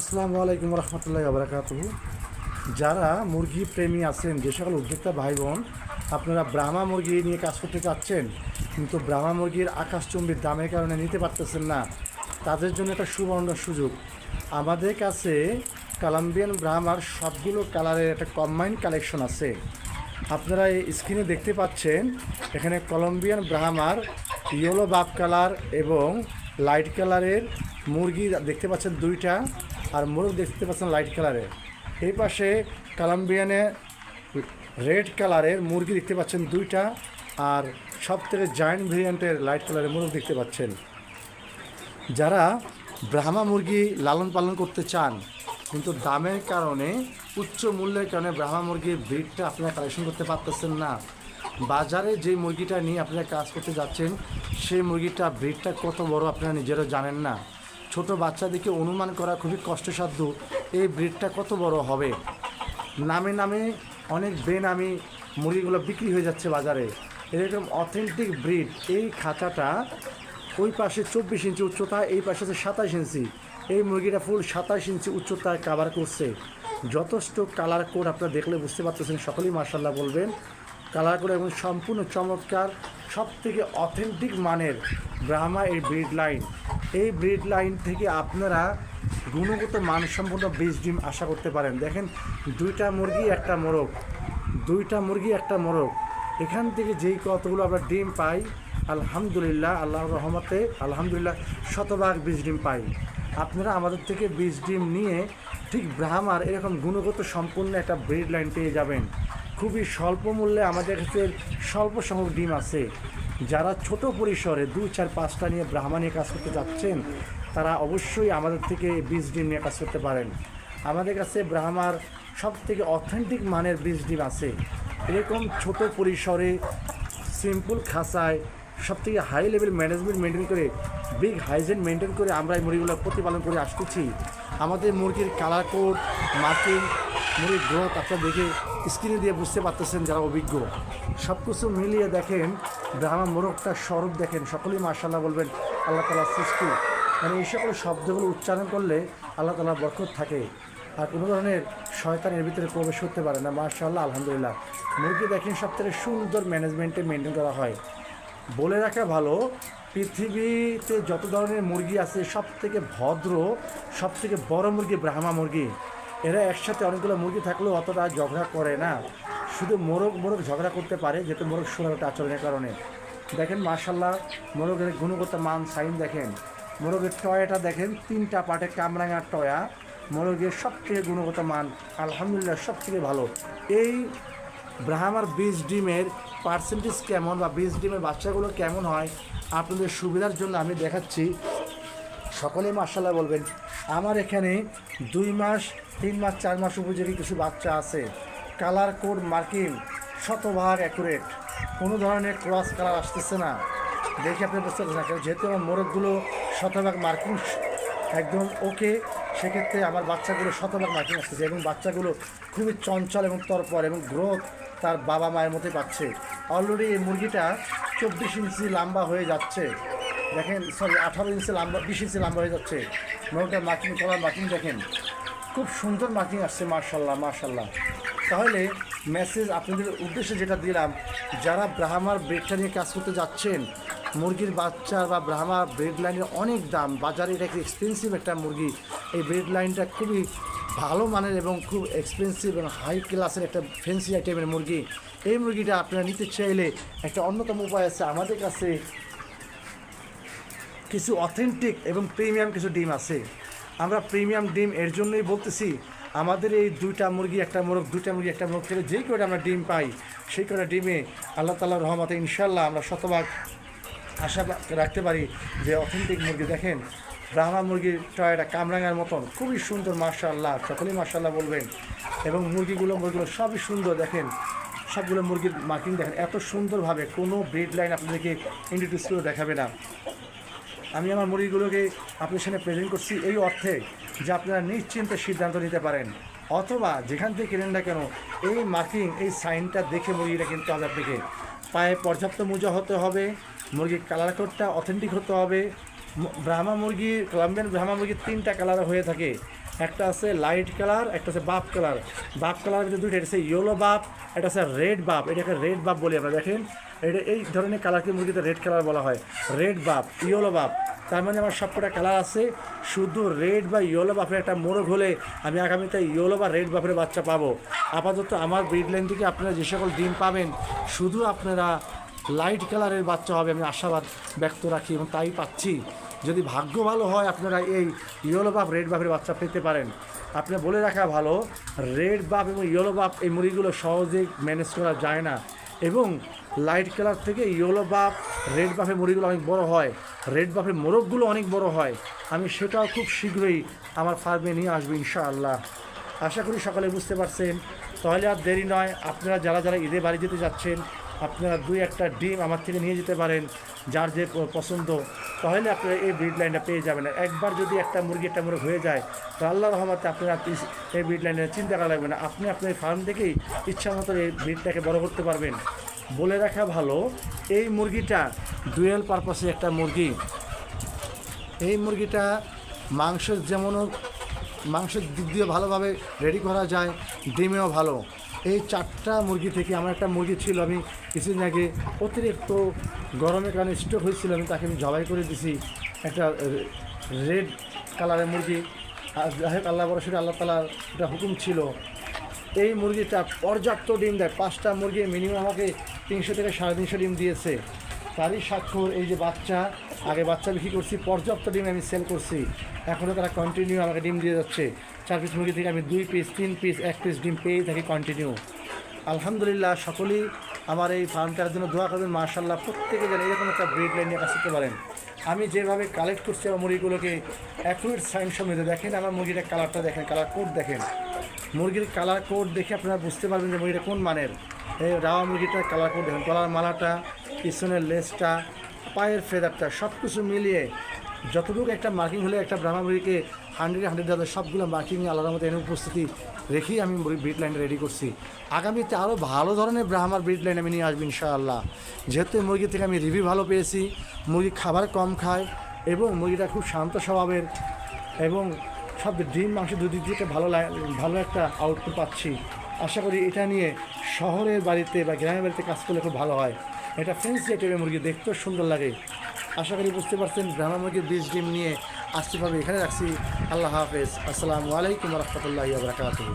আসসালামু আলাইকুম রহমতুল্লাহ আবরাকাত যারা মুরগি প্রেমী আছেন, যে সকল উদ্যোক্তা ভাই বোন আপনারা ব্রাহ্মা মুরগি নিয়ে কাজ করতে চাচ্ছেন, কিন্তু ব্রাহ্মা মুরগির আকাশচুম্বীর দামের কারণে নিতে পারতেছেন না, তাদের জন্য একটা সুবর্ণ সুযোগ। আমাদের কাছে কালাম্বিয়ান ব্রাহ্মার সবগুলো কালারের একটা কম্বাইন কালেকশন আছে। আপনারা এই স্ক্রিনে দেখতে পাচ্ছেন, এখানে কলম্বিয়ান ব্রাহ্মার ইয়েলো বাপ কালার এবং লাইট কালারের মুরগি দেখতে পাচ্ছেন দুইটা আর মোরগ দেখতে পাচ্ছেন লাইট কালারের এই পাশে কলম্বিয়ানে রেড কালারের মুরগি দেখতে পাচ্ছেন দুইটা আর সব থেকে জায়েন্ট ভেরিয়েন্টের লাইট কালারের মোরগ দেখতে পাচ্ছেন। যারা ব্রাহ্মা মুরগি লালন পালন করতে চান, কিন্তু দামের কারণে, উচ্চ মূল্যের কারণে ব্রাহ্মা মুরগির ব্রিডটা আপনারা কালেকশন করতে পারতেছেন না। বাজারে যে মুরগিটা নিয়ে আপনারা কাজ করতে যাচ্ছেন, সেই মুরগিটা ব্রিডটা কত বড় আপনারা নিজেরও জানেন না। ছোট বাচ্চাদেরকে অনুমান করা খুবই কষ্টসাধ্য। এই ব্রিডটা কত বড় হবে? নামে নামে অনেক বেনামি মুরগিগুলো বিক্রি হয়ে যাচ্ছে বাজারে। এরকম অথেন্টিক ব্রিড এই খাঁচাটা ওই পাশে চব্বিশ ইঞ্চি উচ্চতা, এই পাশে আছে সাতাশ ইঞ্চি। এই মুরগিটা ফুল সাতাশ ইঞ্চি উচ্চতায় কাভার করছে। যথেষ্ট কালার কোড আপনারা দেখলে বুঝতে পারতেছেন, সকলেই মার্শাল্লাহ বলবেন। কালার কোড এবং সম্পূর্ণ চমৎকার সব থেকে অথেন্টিক মানের ব্রাহ্মা এই ব্রিড লাইন এই ব্রিড লাইন থেকে আপনারা গুণগত মানসম্পন্ন বীজ ডিম আশা করতে পারেন। দেখেন, দুইটা মুরগি, একটা মোরগ। দুইটা মুরগি, একটা মোরগ। এখান থেকে যেই কতগুলো আমরা ডিম পাই, আলহামদুলিল্লাহ, আল্লাহর রহমতে, আলহামদুলিল্লাহ, শতভাগ বীজ ডিম পাই। আপনারা আমাদের থেকে বীজ ডিম নিয়ে ঠিক ব্রাহ্মার এরকম গুণগত সম্পূর্ণ একটা ব্রিড লাইন পেয়ে যাবেন। খুবই স্বল্প মূল্যে আমাদের কাছে স্বল্প সংখ্যক ডিম আছে। যারা ছোট পরিসরে দুই চার, পাঁচটা নিয়ে ব্রাহ্মা নিয়ে কাজ করতে যাচ্ছেন, তারা অবশ্যই আমাদের থেকে বীজ ডিম নিয়ে কাজ করতে পারেন। আমাদের কাছে ব্রাহ্মার সব থেকে অথেন্টিক মানের বীজ ডিম আছে। এরকম ছোট পরিসরে সিম্পল খাঁচায় সব থেকে হাই লেভেল ম্যানেজমেন্ট মেনটেন করে বিগ হাইজেন মেনটেন করে আমরা এই মুরগিগুলো প্রতিপালন করে আসতেছি। আমাদের মুরগির কালার কোড মার্কিং মুরগির গ্রোথ আপনারা দেখে স্ক্রিনে দিয়ে বুঝতে পারতেছেন যারা অভিজ্ঞ। সব কিছু মিলিয়ে দেখেন, ব্রাহ্মা মোরগটার স্বরূপ দেখেন, সকলেই মার্শাল্লাহ বলবেন, আল্লাহ তালার সৃষ্টি। মানে এই সকল শব্দগুলো উচ্চারণ করলে আল্লাহ তালার বরকত থাকে। আর কোনো ধরনের শয়তান এর ভিতরে প্রবেশ করতে পারে না মার্শাল্লাহ আলহামদুলিল্লাহ। মুরগি দেখেন সব থেকে সুন্দর ম্যানেজমেন্টে মেনটেন করা হয়। বলে রাখা ভালো, পৃথিবীতে যত ধরনের মুরগি আছে সব থেকে ভদ্র সব থেকে বড় মুরগি ব্রাহ্মা মুরগি। এরা একসাথে অনেকগুলো মুরগি থাকলেও অতটা ঝগড়া করে না। শুধু মোরগ মোরগ ঝগড়া করতে পারে, যেহেতু মোরগ সুন্দর আচরণের কারণে। দেখেন মার্শাল্লাহ মোরগের গুণগত মান, সাইন দেখেন। মোরগের টয়াটা দেখেন, তিনটা পাটে কামরাঙার টয়া। মোরগের সব থেকে গুণগত মান, আলহামদুলিল্লাহ সব থেকে ভালো। এই ব্রাহ্মার বীজ ডিমের পার্সেন্টেজ কেমন বা বীজ ডিমের বাচ্চাগুলো কেমন হয়, আপনাদের সুবিধার জন্য আমি দেখাচ্ছি। সকলে মার্শাল্লাহ বলবেন, আমার এখানে দুই মাস তিন মাস, চার মাস উপযোগী কিছু বাচ্চা আছে। কালার কোড মার্কিং শতভাগ অ্যাকুরেট কোনো ধরনের ক্রস কালার আসতেছে না। দেখে আপনি বুঝতে পারছেন না যেহেতু আমার মোরগগুলো শতভাগ মার্কিং একদম ওকে সেক্ষেত্রে আমার বাচ্চাগুলো শতভাগ মার্কিং আসতেছে এবং বাচ্চাগুলো খুবই চঞ্চল এবং তরপর এবং গ্রোথ তার বাবা মায়ের মতোই পাচ্ছে। অলরেডি এই মুরগিটা চব্বিশ ইঞ্চি লম্বা হয়ে যাচ্ছে। দেখেন সরি আঠারো ইঞ্চি লম্বা, বিশ ইঞ্চি লম্বা হয়ে যাচ্ছে। মোরগটার মার্কিং করার মার্কিং দেখেন। খুব সুন্দর মার্কিং আসছে মার্শাল্লাহ মার্শাল্লাহ তাহলে মেসেজ আপনাদের উদ্দেশ্যে যেটা দিলাম, যারা ব্রাহ্মার ব্রেডটা নিয়ে কাজ করতে যাচ্ছেন, মুরগির বাচ্চা বা ব্রাহ্মা ব্রেড লাইনের অনেক দাম, বাজারে এটা এক্সপেন্সিভ একটা মুরগি। এই ব্রেড লাইনটা খুবই ভালো মানের এবং খুব এক্সপেন্সিভ এবং হাই ক্লাসের একটা ফেন্সি আইটেমের মুরগি। এই মুরগিটা আপনারা নিতে চাইলে একটা অন্যতম উপায় আছে, আমাদের কাছে কিছু অথেন্টিক এবং প্রিমিয়াম কিছু ডিম আছে। আমরা প্রিমিয়াম ডিম এর জন্যই বলতেছি, আমাদের এই দুইটা মুরগি, একটা মোরগ, দুইটা মুরগি, একটা মোরগ থেকে যেই করে আমরা ডিম পাই, সেই করে ডিমে আল্লাহ তাল্লাহ রহমতে ইনশাল্লাহ আমরা শতভাগ আশা রাখতে পারি যে অথেন্টিক মুরগি। দেখেন, ব্রাহ্মা মুরগির টয়টা কামরাঙার মতন, খুবই সুন্দর মার্শাল্লাহ সকলেই মার্শাল্লাহ বলবেন। এবং মুরগিগুলো মুরগিগুলো সবই সুন্দর, দেখেন, সবগুলো মুরগির মার্কিং দেখেন, এত সুন্দরভাবে কোনো ব্রিড লাইন আপনাদেরকে করে দেখাবে না। আমি আমার মুরগিগুলোকে আপনার সামনে প্রেজেন্ট করছি এই অর্থে যে আপনারা নিশ্চিন্তে সিদ্ধান্ত নিতে পারেন। অথবা যেখান থেকে কেনেন না কেন, এই মার্কিং এই সাইনটা দেখে মুরগিটা কিন্তু হবে আপনাকে। পায়ে পর্যাপ্ত মোজা হতে হবে, মুরগির কালার কোডটা অথেন্টিক হতে হবে ব্রাহ্মা মুরগি কলাম্বিয়ান ব্রাহ্মা মুরগির তিনটা কালার হয়ে থাকে। একটা আছে লাইট কালার একটা আছে বাপ কালার বাপ কালার ভিতরে দুইটা, এটা আছে ইয়েলো বাপ, এটা আছে রেড বাপ। এটাকে রেড বাপ বলি আমরা, দেখেন। এটা এই ধরনের কালারকে মুরগিতে রেড কালার বলা হয়। রেড বাপ ইয়েলো বাপ। তার মানে আমার সবকটা কালার আছে। শুধু রেড বা ইয়েলো বাপের একটা মোরগ হলে আমি আগামীতে ইয়েলো বা রেড বাপের বাচ্চা পাবো। আপাতত আমার ব্রিড লাইন থেকে আপনারা যে সকল ডিম পাবেন, শুধু আপনারা লাইট কালারের বাচ্চা হবে, আমি আশাবাদ ব্যক্ত রাখি এবং তাই পাচ্ছি। যদি ভাগ্য ভালো হয়, আপনারা এই ইয়েলো বাপ রেড বাপের বাচ্চা পেতে পারেন। আপনার বলে রাখা ভালো, রেড বাপ এবং ইয়েলো বাপ এই মুড়িগুলো সহজে ম্যানেজ করা যায় না। এবং লাইট কালার থেকে ইয়েলো বাপ রেড বাফের মুড়িগুলো অনেক বড় হয়। রেড বাফের মোরগগুলো অনেক বড় হয়। আমি সেটাও খুব শীঘ্রই আমার ফার্মে নিয়ে আসব, ইনশাআল্লাহ। আশা করি সকালে বুঝতে পারছেন। তাহলে আর দেরি নয়, আপনারা যারা যারা ঈদে বাড়ি যেতে যাচ্ছেন আপনারা দুই একটা ডিম আমার থেকে নিয়ে যেতে পারেন, যার যে পছন্দ, তাহলে আপনারা এই ব্রিড লাইনটা পেয়ে যাবেন। একবার যদি একটা মুরগি, একটা মুরগ হয়ে যায়, তো আল্লাহ রহমতে আপনারা এই ব্রিড লাইনে চিন্তা করা লাগবে না। আপনি আপনার ফার্ম থেকেই ইচ্ছা মতো এই ব্রিডটাকে বড় করতে পারবেন। বলে রাখা ভালো, এই মুরগিটা ডুয়েল পারপাসে একটা মুরগি। এই মুরগিটা মাংসের যেমনও মাংসের দিক দিয়ে ভালোভাবে রেডি করা যায়, ডিমেও ভালো। এই চারটা মুরগি থেকে আমার একটা মুরগি ছিল, আমি কিছুদিন আগে অতিরিক্ত গরমের কারণে স্ট্রোক হয়েছিল, আমি তাকে আমি জবাই করে দিছি। একটা রেড কালারের মুরগি। যাই আল্লাহ বরসের আল্লাহ তালার একটা হুকুম ছিল। এই মুরগিটা পর্যাপ্ত ডিম দেয়। পাঁচটা মুরগি মিনিমাম আমাকে তিনশো থেকে সাড়ে তিনশো ডিম দিয়েছে। তারই স্বাক্ষর, এই যে বাচ্চা, আগে বাচ্চা বিক্রি করছি, পর্যাপ্ত ডিম আমি সেল করছি। এখনও তারা কন্টিনিউ আমাকে ডিম দিয়ে যাচ্ছে। চার পিস মুরগি থেকে আমি দুই পিস তিন পিস এক পিস ডিম পেয়ে থাকি কন্টিনিউ আলহামদুলিল্লাহ, সকলেই আমার এই ফার্মটার জন্য দোয়া করবেন মার্শাল্লাহ প্রত্যেকে যেন এরকম একটা ব্রিড লাইন নিয়ে কাজ করতে পারেন। আমি যেভাবে কালেক্ট করছি আমার মুরগিগুলোকে অ্যাকুরেট সাইন সমেত দেখেন, আমার মুরগিটার কালারটা দেখেন কালার কোড দেখেন। মুরগির কালার কোড দেখে আপনারা বুঝতে পারবেন যে মুরগিটা কোন মানের। এই রাওয়া মুরগিটার কালার কোড দেখেন, গলার মালাটা, পিছনের লেসটা পায়ের ফেদারটা সব কিছু মিলিয়ে যতটুকু একটা মার্কিং হলে একটা ব্রাহ্মা মুরগিকে হান্ড্রেড হান্ড্রেড দাদা সবগুলো মার্কিং আলাদা মতো এনে উপস্থিতি রেখেই আমি ব্রিড লাইনটা রেডি করছি। আগামীতে আরও ভালো ধরনের ব্রাহ্মার ব্রিড লাইন আমি নিয়ে আসব ইনশাআল্লাহ। যেহেতু মুরগি থেকে আমি রিভিউ ভালো পেয়েছি, মুরগি খাবার কম খায় এবং মুরগিটা খুব শান্ত স্বভাবের এবং সব ডিম মাংস দুদিক থেকে ভালো ভালো একটা আউটপুট পাচ্ছি। আশা করি এটা নিয়ে শহরের বাড়িতে বা গ্রামের বাড়িতে কাজ করলে খুব ভালো হয়। এটা ফেন্সি টাইপের মুরগি, দেখতেও সুন্দর লাগে। আশা করি বুঝতে পারছেন, গ্রামের মুরগির বীজ ডিম নিয়ে আসতে পারবে এখানে রাখছি। আল্লাহ হাফেজ। আসসালামু আলাইকুম রহমতুল্লাহ বারকাতুহ।